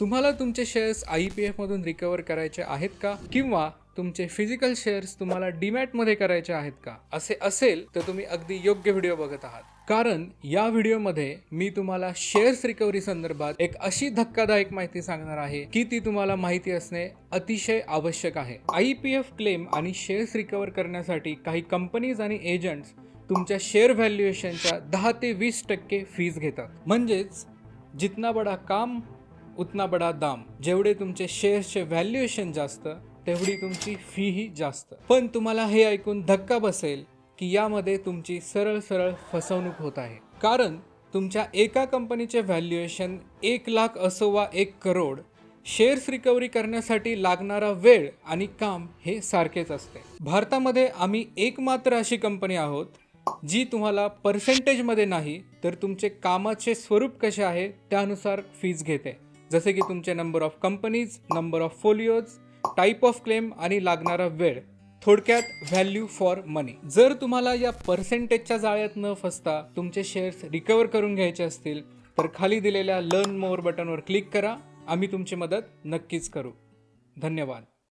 तुम्हाला तुमचे shares I P एफमधून रिकवर करायचे आहेत का? किंवा तुमचे फिजिकल शेअर्स तुम्हाला डीमॅटमध्ये करायचे आहेत का? असे असेल तर तुम्ही अगदी योग्य व्हिडिओ बघत आहात. कारण या व्हिडिओमध्ये मी तुम्हाला शेअर्स रिकव्हरी संदर्भात एक अशी धक्कादायक माहिती सांगणार आहे की ती तुम्हाला माहिती असणे अतिशय आवश्यक आहे. आय पी एफ क्लेम आणि शेअर्स रिकवर करण्यासाठी काही कंपनीज आणि एजंट्स तुमच्या शेअर व्हॅल्युएशनच्या दहा ते वीस टक्के फीज घेतात. म्हणजेच जितना बडा काम उतना बडा दाम। जेवढे तुमचे शेअर्सचे व्हॅल्युएशन जास्त तेवढी तुमची फीही जास्त. पण तुम्हाला हे ऐकून धक्का बसेल की यामध्ये तुमची सरळ सरळ फसवणूक होत आहे. कारण तुमच्या एका कंपनीचे व्हॅल्युएशन एक लाख असो वा एक करोड. शेअर्स रिकव्हरी करण्यासाठी लागणारा वेळ आणि काम हे सारखेच असते. भारतामध्ये आम्ही एकमात्र अशी कंपनी आहोत जी तुम्हाला पर्सेंटेजमध्ये नाही तर तुमचे कामाचे स्वरूप कसे आहे त्यानुसार फीज घेते. जसे की तुमचे number of companies number of folios type of claim आणि लागणारा वेळ. थोडक्यात व्हॅल्यू फॉर मनी जर तुम्हाला या पर्सेंटेजच्या जाळ्यात न फसता तुमचे शेअर्स रिकवर करून घ्यायचे असतील तर खाली दिलेल्या लर्न मोर बटनवर क्लिक करा. आम्ही तुमची मदत नक्कीच करू. धन्यवाद.